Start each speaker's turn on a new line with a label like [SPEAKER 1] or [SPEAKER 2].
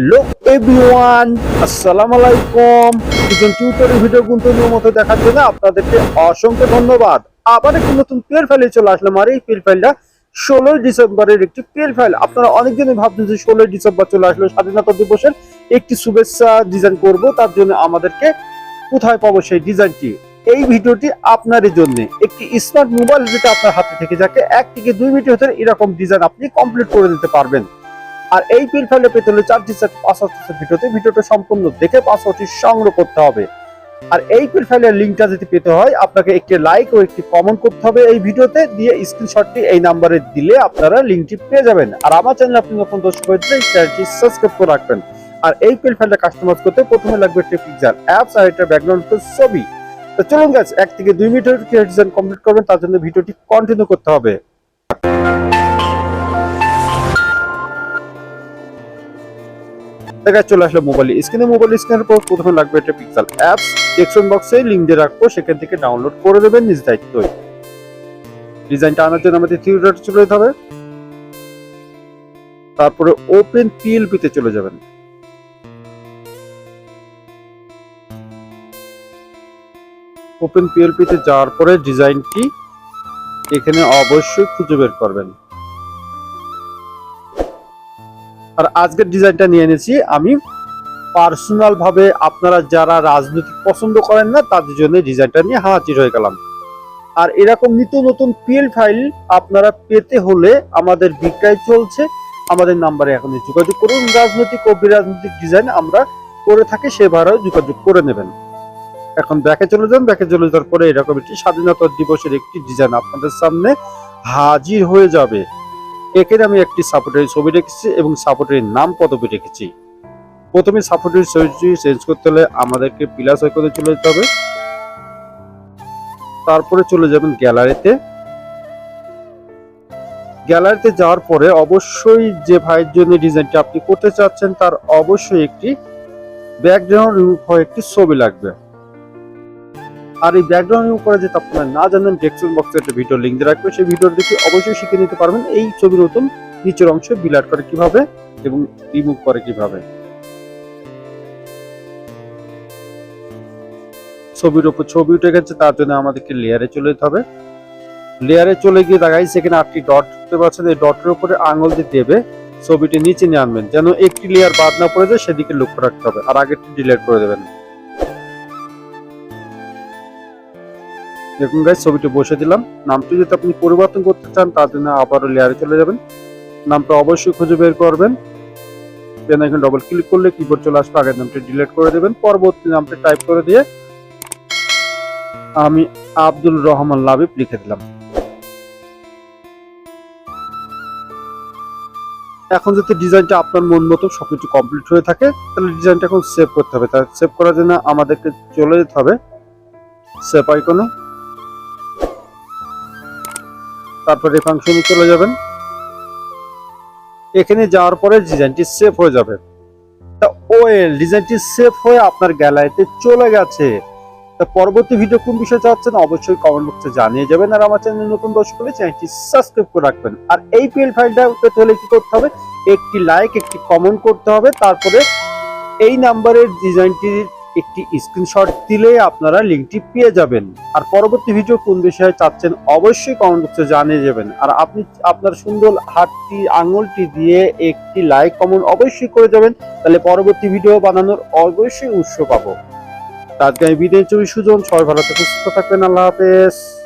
[SPEAKER 1] Hello everyone আসসালামু আলাইকুম দুজন টিউটোরিয়াল ভিডিও গুন্তনের মতো দেখার জন্য আপনাদেরকে অসংখ্য ধন্যবাদ। আবার একটি নতুন পেল ফাইলে চলে আসলাম আর এই পেল ফাইলটা ষোলোই ডিসেম্বরের একটি পেল ফাইল আপনারা অনেকজনই ভাবছেন যে ষোলোই ডিসেম্বর চলে আসলো স্বাধীনতা দিবসের একটি শুভেচ্ছা ডিজাইন করব, তার জন্য আমাদেরকে কোথায় পাবো সেই ডিজাইনটি এই ভিডিওটি আপনারই জন্য। একটি স্মার্ট মোবাইল যেটা আপনার হাতে থেকে যাকে এক থেকে দুই মিনিটের ভিতরে এরকম ডিজাইন আপনি কমপ্লিট করে দিতে পারবেন। আর এই পিল ফাইলে পেতে হলে চারটি সেট পাসওয়ার্ড ভিডিওতে ভিডিওটা সম্পূর্ণ দেখে পাসওয়ার্ডটি সংগ্রহ করতে হবে। আর এই পিল ফাইলের লিঙ্কটা যদি পেতে হয়, আপনাকে একটি লাইক ও একটি কমেন্ট করতে হবে এই ভিডিওতে, দিয়ে স্ক্রিনশটটি এই নাম্বারে দিলে আপনারা লিঙ্কটি পেয়ে যাবেন। আর আমার চ্যানেল আপনি নতুন দর্শক হয়ে দিলে চ্যানেলটি সাবস্ক্রাইব করে রাখবেন। আর এই পিল ফাইলটা কাস্টমাইজ করতে প্রথমে লাগবে একটি টেপিক্সার অ্যাপস আর এটা ব্যাকগ্রাউন্ড ছবি। তো চলুন গাছ এক থেকে দুই মিনিটের ডিজাইন কমপ্লিট করবেন, তার জন্য ভিডিওটি কন্টিনিউ করতে হবে। দেখা চলে আসলে মোবাইল স্ক্রিনে মোবাইল স্ক্রিনের পর প্রথমে লাগবে একটা পিক্সেল অ্যাপস ডেসক্রিপশন বক্সে লিংক দিয়ে রাখব, সেখান থেকে ডাউনলোড করে দেবেন নিজ দায়িত্বই। ডিজাইনটা আনার জন্য আমাদের থ্রি ডট চলে যেতে হবে। তারপরে ওপেন পিএলপি তে চলে যাবেন। ওপেন পিএলপি তে যাওয়ার পরে ডিজাইনটি এখানে অবশ্যই খুঁজে বের করবেন। আর আজকের ডিজাইনটা নিয়ে এনেছি। আমি পার্সোনাল ভাবে আপনারা যারা রাজনৈতিক পছন্দ করেন না, তাদের জন্য ডিজাইনটা নিয়ে হাজির হয়ে গেলাম। আর এরকম নিত্য নতুন পিএল ফাইল আপনারা পেতে হলে আমাদের বিক্রয় চলছে। আমাদের নাম্বারে এখন যোগাযোগ করুন। রাজনৈতিক ও বিরাজনৈতিক ডিজাইন আমরা করে থাকি সেবারও যোগাযোগ করে নেবেন। এখন ব্যাকে চলে যান। ব্যাকে চলে যাওয়ার পরে এরকম একটি স্বাধীনতা দিবসের একটি ডিজাইন আপনাদের সামনে হাজির হয়ে যাবে। এখানে আমি একটি সাপোর্টের ছবি রেখেছি এবং সাপোর্টের নাম পদবি রেখেছি। প্রথমে সাপোর্টের ছবিটি চেঞ্জ করতে হলে আমাদেরকে প্লাস আইকনে চলে যেতে হবে। তারপরে চলে যাবেন গ্যালারিতে গ্যালারিতে যাওয়ার পরে অবশ্যই যে ভাইয়ের জন্য ডিজাইনটি আপনি করতে চাচ্ছেন, তার অবশ্যই একটি ব্যাকগ্রাউন্ড রিমুভ হওয়া একটি ছবি লাগবে। আর এই ব্যাকগ্রাউন্ড রিমুভ করা আপনারা না জানেন ডেসক্রিপশন বক্সে একটা ভিডিও লিংক দিয়ে রাখবে। সেই ভিডিও দেখে অবশ্যই শিখে নিতে পারবেন। এই ছবির মতন নিচের অংশে বিলাট করে কীভাবে এবং রিমুভ করে কীভাবে। ছবির উপর ছবি উঠে গেছে, তার জন্য আমাদেরকে লেয়ারে চলে যেতে হবে। লেয়ারে চলে গিয়ে দেখাই, সেখানে আটটি ডট দেখতে পাচ্ছেন। এই ডটের উপরে আঙুল দিয়ে দেবে, ছবিটি নিচে নিয়ে আনবেন। যেন একটি লেয়ার বাদ না পড়ে যায়, সেদিকে লক্ষ্য রাখতে হবে। আর আগেরটি ডিলিট করে দেবেন। দেখুন গাইজ ছবিটি বসে দিলাম। নামটি যদি আপনি পরিবর্তন করতে চান, তার জন্য আবারও লেয়ারে চলে যাবেন। নামটা অবশ্যই খুঁজে বের করবেন। দেন এখানে ডবল ক্লিক করলে কিবোর্ড চলে আসবে, আগের নামটি ডিলিট করে দেবেন। পরবর্তী নামটি টাইপ করে দিয়ে আমি আব্দুল রহমান লাবিব লিখে দিলাম। এখন যদি ডিজাইনটা আপনার মন মতো সবকিছু কমপ্লিট হয়ে থাকে, তাহলে ডিজাইনটা এখন সেভ করতে হবে। তার সেভ করার জন্য আমাদেরকে চলে যেতে হবে সেভ আইকনে তারপরে ফাংশনে চলে যাবেন। এখানে যাওয়ার পরে ডিজাইনটি সেভ হয়ে যাবে। তা ওয়েল, ডিজাইনটি সেভ হয়ে আপনার গ্যালারিতে চলে গেছে। তা পরবর্তী ভিডিও কোন বিষয়ে চাচ্ছেন অবশ্যই কমেন্ট বক্সে জানিয়ে যাবেন। আর আমার চ্যানেল নতুন দর্শক হলে চ্যানেলটি সাবস্ক্রাইব করে রাখবেন। আর এই পিএল ফাইলটা পেতে হলে কি করতে হবে? একটি লাইক একটি কমেন্ট করতে হবে। তারপরে এই নাম্বারের ডিজাইনটির একটি স্ক্রিনশট দিলে আপনারা লিঙ্কটি পেয়ে যাবেন। আর পরবর্তী ভিডিও কোন বিষয়ে চাচ্ছেন অবশ্যই কমেন্ট বক্সে জানিয়ে যাবেন আর আপনি আপনার সুন্দর হাতটি, আঙুলটি দিয়ে একটি লাইক কমেন্ট অবশ্যই করে যাবেন। তাহলে পরবর্তী ভিডিও বানানোর অবশ্যই উৎস পাবো। তার আমি বিদায় চবি সুজন, সবাই ভালো থাকুন, সুস্থ থাকবেন, আল্লাহ হাফেজ।